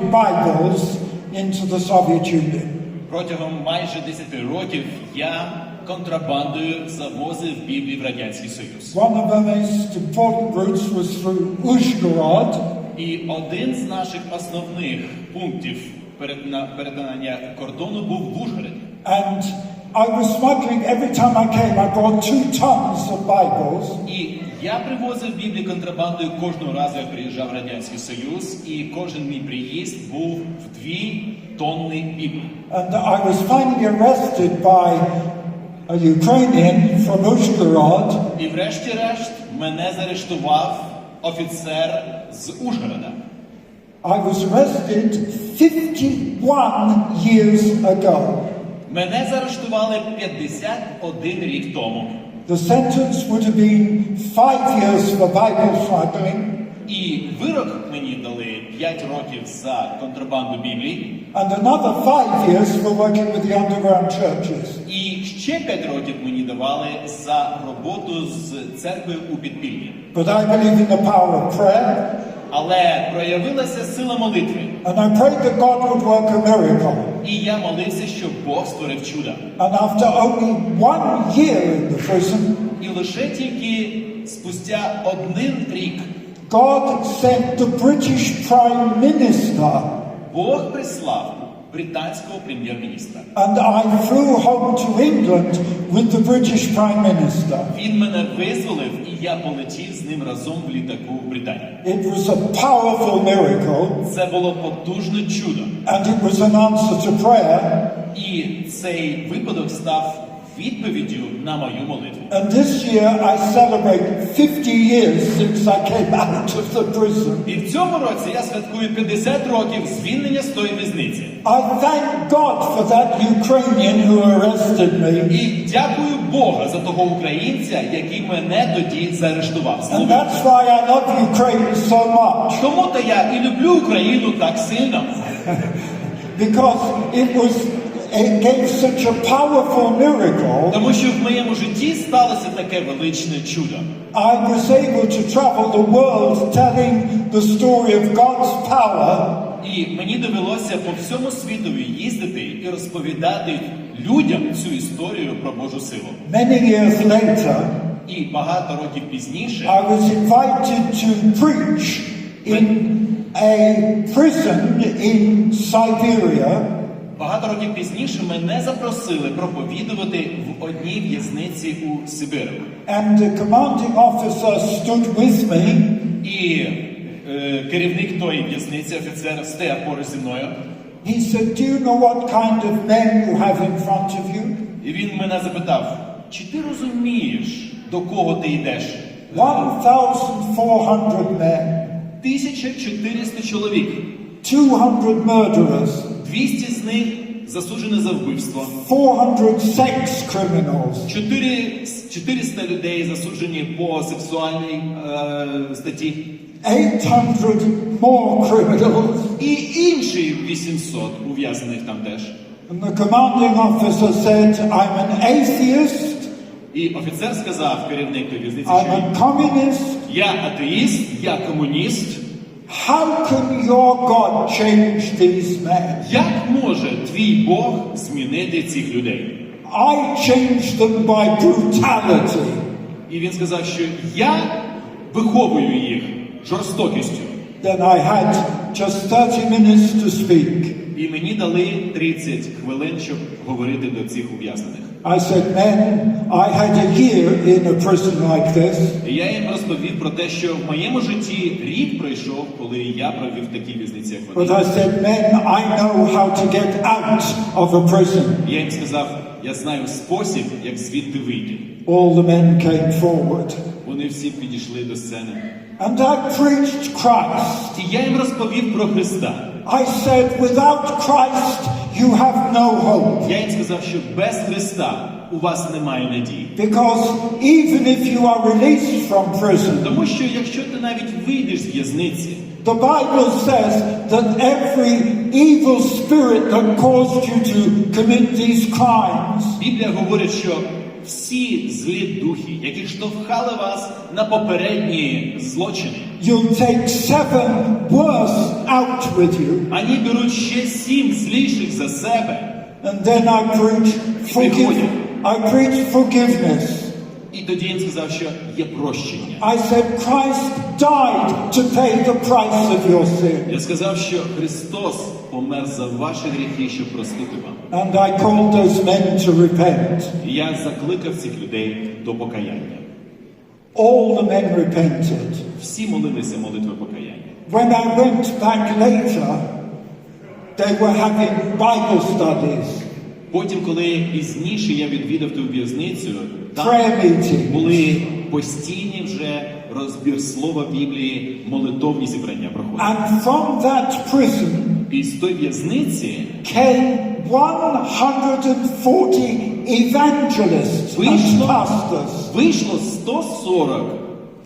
Bibles into the Soviet Union. Протягом майже 10 років я контрабандою завозив Біблії в Радянський Союз. One of the most important routes was through Uzhgorod, І один з наших основних пунктів перетина- перетинання кордону був в Ужгороді. and I was smuggling every time I came. I brought two tons of Bibles, І я привозив Біблії контрабандою кожного разу, як приїжджав в Радянський Союз, і кожен мій приїзд був в дві тонни Біблії. and I was finally arrested by a Ukrainian from Uzhgorod, І врешті-решт мене заарештував офіцер з Ужгорода. I was arrested 51 years ago. Мене заарештували 51 рік тому. The sentence would have been five years for Bible smuggling І вирок мені дали 5 років за контрабанду Біблії, and another five years for working with the underground churches. і ще 5 років мені давали за роботу з церквою у підпіллі. But I believe in the power of prayer, Але проявилася сила молитви. and I prayed that God would work a miracle. І я молився, щоб Бог створив чудо. And after only one year in the prison, І лише тільки спустя один рік God sent the British Prime Minister, Бог прислав британського прем'єр-міністра. and I flew home to England with the British Prime Minister. Він мене визволив, і я полетів з ним разом в літаку в Британію. It was a powerful miracle, Це було потужне чудо. and it was an answer to prayer. І цей випадок став відповіддю на мою молитву. And this year I celebrate 50 years since I came out of the prison. І в цьому році я святкую 50 років звільнення з тої в'язниці. I thank God for that Ukrainian who arrested me. І дякую Бога за того українця, який мене тоді заарештував. And that's why I love Ukraine so much. Тому то я і люблю Україну так сильно, Because it was it gave such a powerful miracle. тому що в моєму житті сталося таке величне чудо. I was able to travel the world telling the story of God's power І мені довелося по всьому світові їздити і розповідати людям цю історію про Божу силу. many years later. І багато років пізніше I was invited to preach in a prison in Siberia. Багато років пізніше мене запросили проповідувати в одній в'язниці у Сибиру. And the commanding officer stood with me І е, керівник тої в'язниці, офіцер, стояв поруч зі мною. He said, Do you know what kind of men you have in front of you? І він мене запитав: чи ти розумієш, до кого ти йдеш? 1,400 men, 1400 чоловік, 200 murderers, 200 з них засуджені за вбивство, 400 sex criminals, 4, 400 людей засуджені по сексуальній е, статті, 800 more criminals. і інші 800 ув'язнених там теж. And the commanding officer said, I'm an atheist, І офіцер сказав, керівник в'язниці, I'm що a communist. я атеїст, я комуніст. How can your God change these men? Як може твій Бог змінити цих людей? I changed them by brutality. І він сказав, що я виховую їх жорстокістю. Then I had just 30 minutes to speak. І мені дали 30 хвилин, щоб говорити до цих ув'язнених. I said, Men, I had a year in a prison like this. І я їм розповів про те, що в моєму житті рік пройшов, коли я провів в такій в'язниці, як But вони. I said, Men, I know how to get out of a prison. Я їм сказав, я знаю спосіб, як звідти вийти. All the men came forward. Вони всі підійшли до сцени. And I preached Christ. І я їм розповів про Христа. I said, Without Christ, you have no hope. Я їм сказав, що без Христа у вас немає надії. Because even if you are released from prison, Тому що якщо ти навіть вийдеш з в'язниці, The Bible says that every evil spirit that caused you to commit these crimes Біблія говорить, що всі злі духи, які штовхали вас на попередні злочини, You'll take seven worse out with you, ані беруть ще сім зліших за себе. and then I preach forgive. I preach forgiveness. І тоді він сказав, що є прощення. I said Christ died to pay the price of your sin, Я сказав, що Христос помер за ваші гріхи, щоб простити вам. and I called those men to repent. І я закликав цих людей до покаяння. All the men repented. Всі молилися молитви покаяння. When I went back later, they were having Bible studies, Потім, коли пізніше я відвідав ту в'язницю, там були постійні вже розбір слова Біблії, молитовні зібрання проходили. And from that prison І з тої в'язниці came 140 evangelists and вийшло, pastors. вийшло 140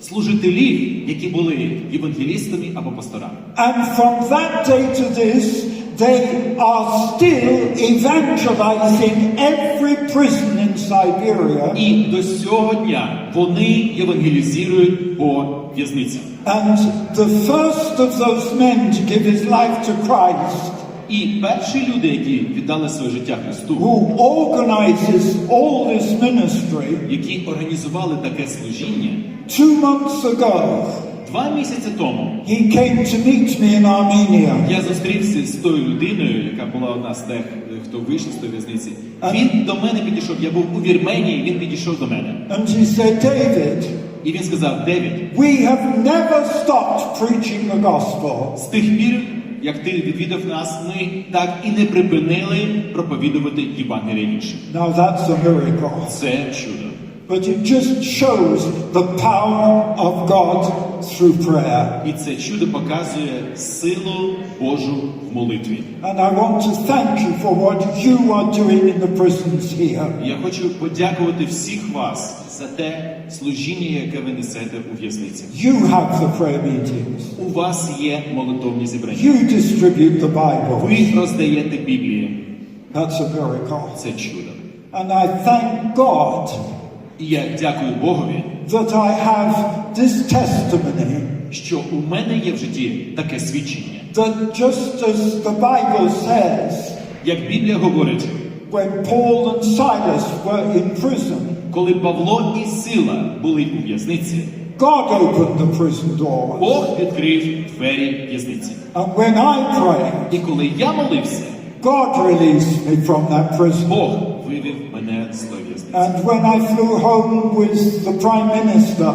служителів, які були євангелістами або пасторами. And from that day to this, they are still evangelizing every prison in Siberia. І до сього дня вони євангелізують по в'язницям. And the first of those men to give his life to Christ, І перші люди, які віддали своє життя Христу, who organizes all this ministry, які організували таке служіння, two months ago, два місяці тому he came to meet me in Armenia. я зустрівся з тою людиною, яка була одна з тих, хто вийшов з тої в'язниці. Він до мене підійшов. Я був у Вірменії, він підійшов до мене. And he said, David, І він сказав: Девід, we have never stopped preaching the gospel. з тих пір, як ти відвідав нас, ми так і не припинили проповідувати Євангелія іншим. Now that's a miracle. Це чудо. But it just shows the power of God through prayer. І це чудо показує силу Божу в молитві. And I want to thank you for what you are doing in the prisons here. Я хочу подякувати всіх вас за те служіння, яке ви несете у в'язниці. You have the prayer meetings. У вас є молитовні зібрання. You distribute the Bible. Ви роздаєте Біблії. That's a miracle. Це чудо. And I thank God І я дякую Богові, that I have this testimony що у мене є в житті таке свідчення. that just as the Bible says, Як Біблія говорить, when Paul and Silas were in prison, коли Павло і Сила були у в'язниці, God opened the prison doors. Бог відкрив двері в'язниці. And when I prayed, І коли я молився, God released me from that prison. Бог вивів мене з. And when I flew home with the Prime Minister,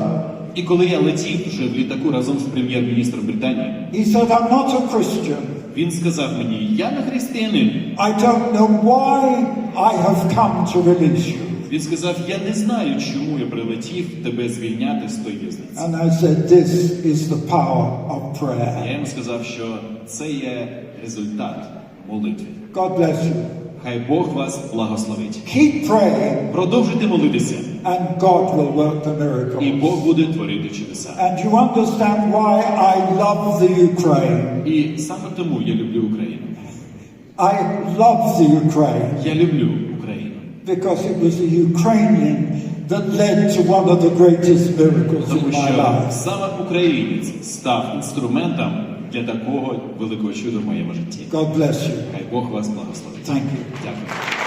І коли я летів вже в літаку разом з прем'єр-міністром Британії, he said, I'm not a Christian. він сказав мені: Я не християнин. I don't know why I have come to release you. Він сказав: Я не знаю, чому я прилетів тебе звільняти з тої в'язниці. And I said, This is the power of Я йому сказав, що це є результат молитви. God bless you. Хай Бог вас благословить. Keep praying, Продовжуйте молитися, and God will work the miracles. і. Бог буде творити чудеса. And you understand why I love the Ukraine. І саме тому я люблю Україну. I love the Ukraine Я люблю Україну. because it was the Ukrainian that led to one of the greatest miracles in my life. саме українець став інструментом для такого великого чуда в моєму житті. God bless you. Хай Бог вас благословить. Thank you. Дякую.